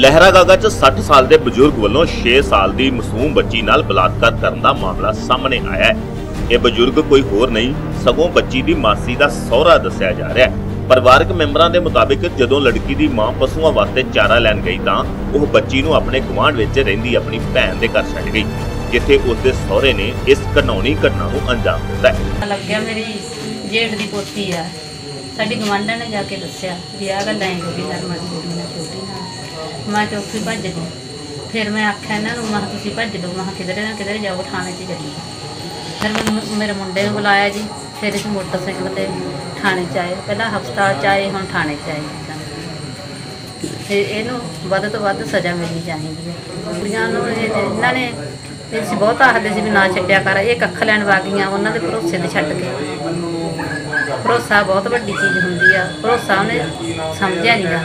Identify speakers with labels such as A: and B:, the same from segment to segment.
A: ਲਹਿਰਾ 'ਚ 60 ਸਾਲ ਦੇ ਬਜ਼ੁਰਗ ਵੱਲੋਂ 6 ਸਾਲ ਦੀ ਮਾਸੂਮ ਬੱਚੀ ਨਾਲ ਬਲਾਤਕਾਰ ਕਰਨ ਦਾ ਮਾਮਲਾ ਸਾਹਮਣੇ ਆਇਆ ਹੈ। ਇਹ ਬਜ਼ੁਰਗ ਕੋਈ ਹੋਰ ਨਹੀਂ, ਸਗੋਂ ਬੱਚੀ ਦੀ ਮਾਸੀ ਦਾ ਸਹੁਰਾ ਦੱਸਿਆ ਜਾ ਰਿਹਾ ਹੈ। ਪਰਿਵਾਰਕ ਮੈਂਬਰਾਂ ਦੇ ਮੁਤਾਬਿਕ ਜਦੋਂ ਲੜਕੀ ਦੀ ਮਾਂ ਪਸ਼ੂਆਂ ਵਾਸਤੇ ਚਾਰਾ ਲੈਣ ਗਈ ਤਾਂ ਉਹ ਬੱਚੀ ਨੂੰ ਆਪਣੇ ਗੁਆਂਢ ਵਿੱਚ ਰਹਿੰਦੀ ਆਪਣੀ ਭੈਣ ਦੇ ਘਰ ਛੱਡ ਗਈ, ਜਿੱਥੇ ਉਸ ਦੇ ਸਹੁਰੇ ਨੇ ਇਸ ਘਨੌਣੀ ਘਟਨਾ ਨੂੰ ਅੰਜਾਮ ਦਿੱਤਾ ਹੈ।
B: ਲੱਗਿਆ ਮੇਰੀ ਜੇਠ ਦੀ ਪੋਤੀ ਆ। ਸਾਡੀ ਗਵਾਂਢਣ ਨੇ ਜਾ ਕੇ ਦੱਸਿਆ ਵੀ ਆਹ ਗੱਲ ਐਂ ਹੋ ਗਈ ਨਰਮਾ ਦੀ ਛੋਟੀ ਨਾਲ ਮੈਂ ਚੌਥੀ ਭੱਜ ਗਈ ਫਿਰ ਮੈਂ ਆਖਿਆ ਇਹਨਾਂ ਨੂੰ, ਮੈਂ ਕਿਹਾ ਤੁਸੀਂ ਭੱਜ ਲਓ ਮੈਂ ਕਿਹਾ ਕਿਧਰੇ ਨਾ ਕਿਧਰੇ ਜਾਓ, ਥਾਣੇ 'ਚ ਚੱਲੀਏ ਫਿਰ ਮੈਂ ਮੁ- ਮੇਰੇ ਮੁੰਡੇ ਨੂੰ ਬੁਲਾਇਆ ਜੀ। ਫਿਰ ਇਸ ਮੋਟਰਸਾਈਕਲ ਤੇ ਥਾਣੇ 'ਚ ਆਏ। ਪਹਿਲਾਂ ਹਸਪਤਾਲ 'ਚ ਆਏ, ਹੁਣ ਥਾਣੇ 'ਚ ਆਏ। ਤੇ ਇਹਨੂੰ ਵੱਧ ਤੋਂ ਵੱਧ ਸਜ਼ਾ ਮਿਲਣੀ ਚਾਹੀਦੀ ਹੈ। ਕੁੜੀਆਂ ਨੂੰ ਇਹ- ਇਹਨਾਂ ਨੇ, ਇਹ ਅਸੀਂ ਬਹੁਤ ਆਖਦੇ ਸੀ ਵੀ ਨਾ ਛੱਡਿਆ ਕਰ। ਇਹ ਕੱਖ ਲੈਣ ਵਾਗੀਆਂ, ਉਹਨਾਂ ਦੇ ਭਰੋਸੇ ਤੇ ਛੱਡ ਕੇ। ਭਰੋਸਾ ਬਹੁਤ ਵੱਡੀ ਚੀਜ਼ ਹੁੰਦੀ ਆ। ਭਰੋਸਾ ਉਹਨੇ ਸਮਝਿਆ ਨਹੀਂਗਾ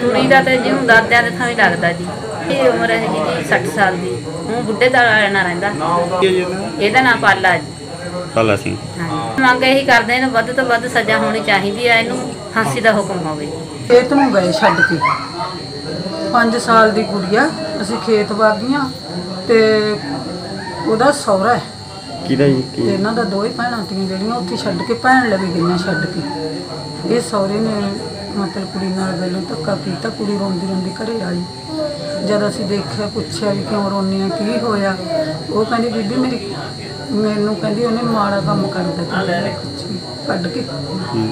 B: ਕੁੜੀ ਦਾ ਤੇ ਜਿਹਨੂੰ ਦਾਦਿਆਂ ਦੇ ਥਾਂ ਹੀ ਲੱਗਦਾ ਜੀ। ਇਹ ਉਮਰ ਹੈ ਜੀ 60 ਸਾਲ ਦੀ। ਉਹ ਬੁੱਢੇ ਦਾ ਰਹਿਣਾ ਰਹਿੰਦਾ। ਇਹਦਾ ਨਾਮ ਪਾਲਾ ਜੀ।
C: ਪਾਲਾ ਸਿੰਘ।
B: ਮੰਗ ਇਹੀ ਕਰਦੇ ਨੇ ਵੱਧ ਤੋਂ ਵੱਧ ਸਜ਼ਾ ਹੋਣੀ ਚਾਹੀਦੀ ਹੈ ਇਹਨੂੰ ਫਾਂਸੀ ਦਾ ਹੁਕਮ ਹੋਵੇ।
D: ਖੇਤ ਨੂੰ ਗਏ ਛੱਡ ਕੇ। 5 ਸਾਲ ਦੀ ਗੁੜੀਆ ਅਸੀਂ ਖੇਤ ਵਾਗੀਆਂ ਤੇ ਉਹਦਾ ਸਹੁਰਾ ਹੈ।
C: ਕਿਹਦਾ ਜੀ?
D: ਤੇ
C: ਕੀ
D: ਇਹਨਾਂ ਦਾ ਦੋਵੇਂ ਭੈਣਾਂ ਤੀਆਂ ਜਿਹੜੀਆਂ ਉੱਥੇ ਛੱਡ ਕੇ ਭੈਣ ਲਵੇ ਗਈਆਂ ਛੱਡ ਕੇ। ਇਹ ਸਹੁਰੇ ਨੇ ਮਤਲਬ ਕੁੜੀ ਨਾਲ ਗੱਲੋਂ ਧੱਕਾ ਕੀਤਾ ਕੁੜੀ ਰੋਂਦੀ ਰੋਂਦੀ ਘਰੇ ਆਈ। ਜਦ ਅਸੀਂ ਦੇਖਿਆ ਪੁੱਛਿਆ ਵੀ ਕਿਉਂ ਰੋਨੀ ਆ ਕੀ ਹੋਇਆ ਉਹ ਕਹਿੰਦੀ ਬੀਬੀ ਮੇਰੀ ਮੈਨੂੰ ਕਹਿੰਦੀ ਉਹਨੇ ਮਾੜਾ ਕੰਮ ਕਰ ਦਿੱਤਾ। ਕੁਛ ਕੱਢ ਕੇ।
C: ਹੂੰ।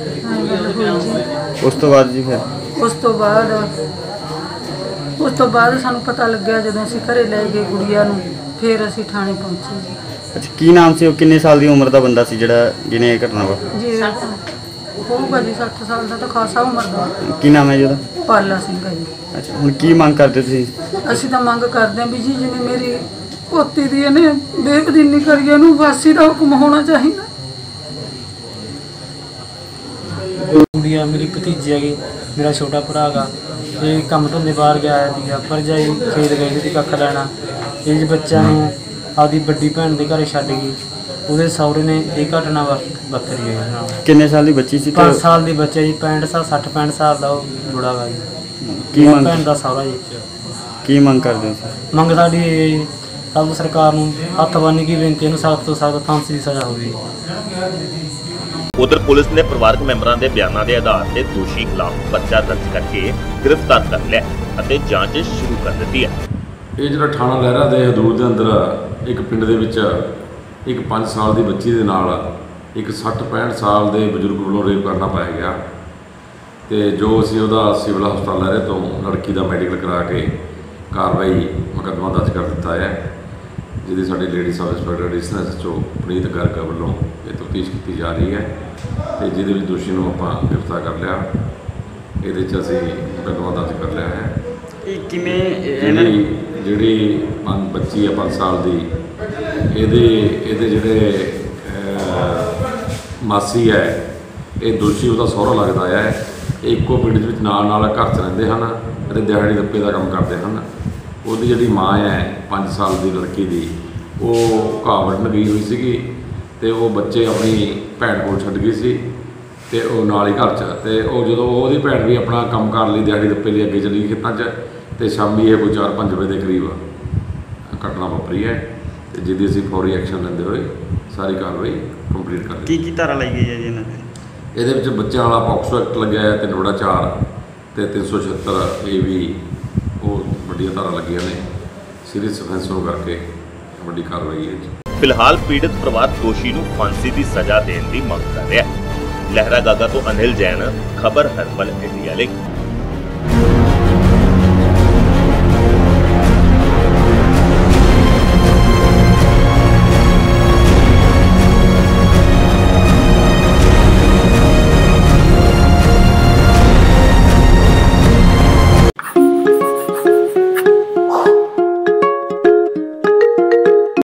D: ਐਂ ਗੱਲ ਹੋਈ ਜੀ
C: ਉਸ ਤੋਂ ਬਾਅਦ ਜੀ ਫਿਰ?
D: ਉਸ ਤੋਂ ਬਾਅਦ ਉਸ ਤੋਂ ਬਾਅਦ ਸਾਨੂੰ ਪਤਾ ਲੱਗਿਆ ਜਦੋਂ ਅਸੀਂ ਘਰੇ ਲੈ ਗਏ ਗੁੜੀਆ ਨੂੰ ਫਿਰ ਅਸੀਂ ਥਾਣੇ ਪਹੁੰਚੇ।
C: ਅੱਛਾ ਕੀ ਨਾਮ ਸੀ ਉਹ? ਕਿੰਨੇ ਸਾਲ ਦੀ ਉਮਰ ਦਾ ਬੰਦਾ ਸੀ ਜਿਹੜਾ ਜਿਹਨੇ ਇਹ ਘਟਨਾ ਵਾ
D: ਜੀ ਹੋਊਗਾ ਜੀ 60 ਸਾਲ ਦਾ ਤਾਂ ਖਾਸਾ ਉਮਰ ਦਾ।
C: ਕੀ ਨਾਮ ਹੈ ਜੀ ਉਹਦਾ?
D: ਪਾਲਾ ਸਿੰਘ ਹੈ ਜੀ।
C: ਅੱਛਾ ਹੁਣ ਕੀ ਮੰਗ ਕਰਦੇ ਤੁਸੀਂ?
D: ਅਸੀਂ ਤਾਂ ਮੰਗ ਕਰਦੇ ਹਾਂ ਵੀ ਜੀ ਜਿਵੇਂ ਮੇਰੀ ਪੋਤੀ ਦੀ ਇਹਨੇ ਬੇਕਦੀਨੀ ਕਰੀ ਇਹਨੂੰ ਫਾਂਸੀ ਦਾ ਹੁਕਮ ਹੋਣਾ ਚਾਹੀਦਾ।
E: ਕੁੜੀਆ ਮੇਰੀ ਭਤੀਜੀ ਹੈਗੀ ਮੇਰਾ ਛੋਟਾ ਭਰਾ ਹੈਗਾ ਇਹ ਕੰਮ ਧੰਦੇ ਬਾਹਰ ਗਿਆ ਹੋਇਆ ਸੀਗਾ ਪਰ ਜਾਈ ਖੇਤ ਗਈ ਸੀ ਕੱਖ ਲੈਣਾ। ਇਹ ਬੱਚਾ ਨੂੰ ਆਪਦੀ ਵੱਡੀ ਭੈਣ ਦੇ ਘਰੇ ਛੱਡ ਗਈ। ਉਹਦੇ ਸਹੁਰੇ ਨੇ ਇਹ ਘਟਨਾ ਵਾ- ਵਾਪਰੀ ਹੈ ਨਾਲ।
C: ਕਿੰਨੇ ਸਾਲ ਦੀ ਬੱਚੀ ਸੀ ਤੇ
E: 5 ਸਾਲ ਦੀ ਬੱਚਾ ਜੀ 65 ਸਾਲ 60 65 ਸਾਲ ਦਾ ਉਹ ਬੁੜਾ ਵਾ ਜੀ।
C: ਕੀ
E: ਮੇਰੀ
C: ਮੰਗ
E: ਭੈਣ ਦਾ ਸਹੁਰਾ ਜੀ।
C: ਕੀ ਮੰਗ ਕਰਦੇ ਹੋ ਤੁਸੀਂ?
E: ਮੰਗ ਸਾਡੀ ਇਹ ਸਭ ਸਰਕਾਰ ਨੂੰ ਹੱਥ ਬੰਨ੍ਹ ਕੇ ਬੇਨਤੀ ਇਹਨੂੰ ਸਖਤ ਤੋਂ ਸਖਤ ਫਾਂਸੀ ਦੀ ਸਜ਼ਾ ਹੋਵੇ।
A: ਉਧਰ ਪੁਲਿਸ ਨੇ ਪਰਿਵਾਰਕ ਮੈਂਬਰਾਂ ਦੇ ਬਿਆਨਾਂ ਦੇ ਆਧਾਰ ਤੇ ਦੋਸ਼ੀ ਖਿਲਾਫ ਪਰਚਾ ਦਰਜ ਕਰਕੇ ਗ੍ਰਿਫਤਾਰ ਕਰ ਲਿਆ ਅਤੇ ਜਾਂਚ ਸ਼ੁਰੂ ਕਰ ਦਿੱਤੀ ਹੈ।
F: ਇਹ ਜਿਹੜਾ ਥਾਣਾ ਲਹਿਰਾ ਦੇ ਹਦੂਦ ਦੇ ਅੰਦਰ ਇੱਕ ਪਿੰਡ ਦੇ ਵਿੱਚ ਇੱਕ 5 ਸਾਲ ਦੀ ਬੱਚੀ ਦੇ ਨਾਲ ਇੱਕ 60-65 ਸਾਲ ਦੇ ਬਜ਼ੁਰਗ ਵੱਲੋਂ ਰੇਪ ਕਰਨਾ ਪਾਇਆ ਗਿਆ। ਤੇ ਜੋ ਅਸੀਂ ਉਹਦਾ ਸਿਵਲ ਹਸਪਤਾਲ ਲਹਿਰੇ ਤੋਂ ਲੜਕੀ ਦਾ ਮੈਡੀਕਲ ਕਰਾ ਕੇ ਕਾਰਵਾਈ ਮੁਕੱਦਮਾ ਦਰਜ ਕਰ ਦਿੱਤਾ ਹੈ ਜਿਹਦੀ ਸਾਡੀ lady sub inspector additional SHO Preet Garg ਵੱਲੋਂ ਇਹ ਤਫਤੀਸ਼ ਕੀਤੀ ਜਾ ਰਹੀ ਹੈ ਤੇ ਜਿਹਦੇ ਵਿੱਚ ਦੋਸ਼ੀ ਨੂੰ ਆਪਾਂ ਗ੍ਰਿਫਤਾਰ ਕਰ ਲਿਆ। ਇਹਦੇ 'ਚ ਅਸੀਂ ਮੁਕੱਦਮਾ ਦਰਜ ਕਰ ਲਿਆ ਹੈ।
C: ਇਹ ਕਿਵੇਂ ਇਹਨਾਂ
F: ਜਿਹੜੀ ਜਿਹੜੀ ਬੱਚੀ ਹੈ 5 ਸਾਲ ਦੀ ਇਹਦੇ ਇਹਦੇ ਜਿਹੜੇ ਮਾਸੀ ਹੈ, ਇਹ ਦੋਸ਼ੀ ਉਹਦਾ ਸਹੁਰਾ ਲੱਗਦਾ ਹੈ ਇਹ ਇੱਕੋ ਪਿੰਡ ਦੇ ਵਿੱਚ ਨਾਲ ਨਾਲ ਘਰ 'ਚ ਰਹਿੰਦੇ ਹਨ ਅਤੇ ਦਿਹਾੜੀ ਦੱਪੇ ਦਾ ਕੰਮ ਕਰਦੇ ਹਨ। ਉਹਦੀ ਜਿਹੜੀ ਮਾਂ ਹੈ 5 ਸਾਲ ਦੀ ਲੜਕੀ ਦੀ, ਉਹ ਘਾਹ ਵੱਢਣ ਗਈ ਹੋਈ ਸੀਗੀ ਤੇ ਉਹ ਬੱਚੇ ਆਪਣੀ ਭੈਣ ਕੋਲ ਛੱਡ ਗਈ ਸੀ ਤੇ ਉਹ ਨਾਲ ਹੀ ਘਰ 'ਚ। ਤੇ ਉਹ ਜਦੋਂ ਉਹਦੀ ਭੈਣ ਵੀ ਆਪਣਾ ਕੰਮ ਕਰ ਲਈ ਦਿਹਾੜੀ ਦੱਪੇ ਲਈ ਅੱਗੇ ਚਲੀ ਗਈ ਖੇਤਾਂ 'ਚ, ਤੇ ਸ਼ਾਮੀ ਇਹ ਕੋਈ 4-5 ਵਜੇ ਦੇ ਕਰੀਬ ਘਟਨਾ ਵਾਪਰੀ ਹੈ। ਤੇ ਜਿਹਦੀ ਅਸੀਂ ਫੌਰੀ ਐਕਸ਼ਨ ਲੈਂਦੇ ਹੋਏ ਸਾਰੀ ਕਾਰਵਾਈ ਕੰਪਲੀਟ ਕਰ ਲਈ
C: ਕੀ ਕੀ ਧਾਰਾ ਲਾਈ ਗਈ ਹੈ ਜੀ ਇਹਨਾਂ ਤੇ
F: ਇਹਦੇ ਵਿੱਚ ਬੱਚਿਆਂ ਵਾਲਾ ਪੌਕਸੋ ਐਕਟ ਲੱਗਿਆ ਹੈ ਤੇ ਨੋੜਾ 4 ਤੇ 376 ਇਹ ਵੀ ਉਹ ਵੱਡੀਆਂ ਧਾਰਾ ਲੱਗੀਆਂ ਨੇ। ਸੀਰੀਅਸ ਅਫੈਂਸ ਹੋਣ ਕਰਕੇ ਵੱਡੀ ਕਾਰਵਾਈ ਹੈ ਜੀ।
A: ਫਿਲਹਾਲ ਪੀੜਤ ਪਰਿਵਾਰ ਦੋਸ਼ੀ ਨੂੰ ਫਾਂਸੀ ਦੀ ਸਜ਼ਾ ਦੇਣ ਦੀ ਮੰਗ ਕਰ ਰਿਹਾ ਹੈ। ਲਹਿਰਾ ਗਾਗਾ ਤੋਂ ਅਨਿਲ ਜੈਨ ਖਬਰ ਹਰਪਲ ਇੰਡੀਆ ਲਈ।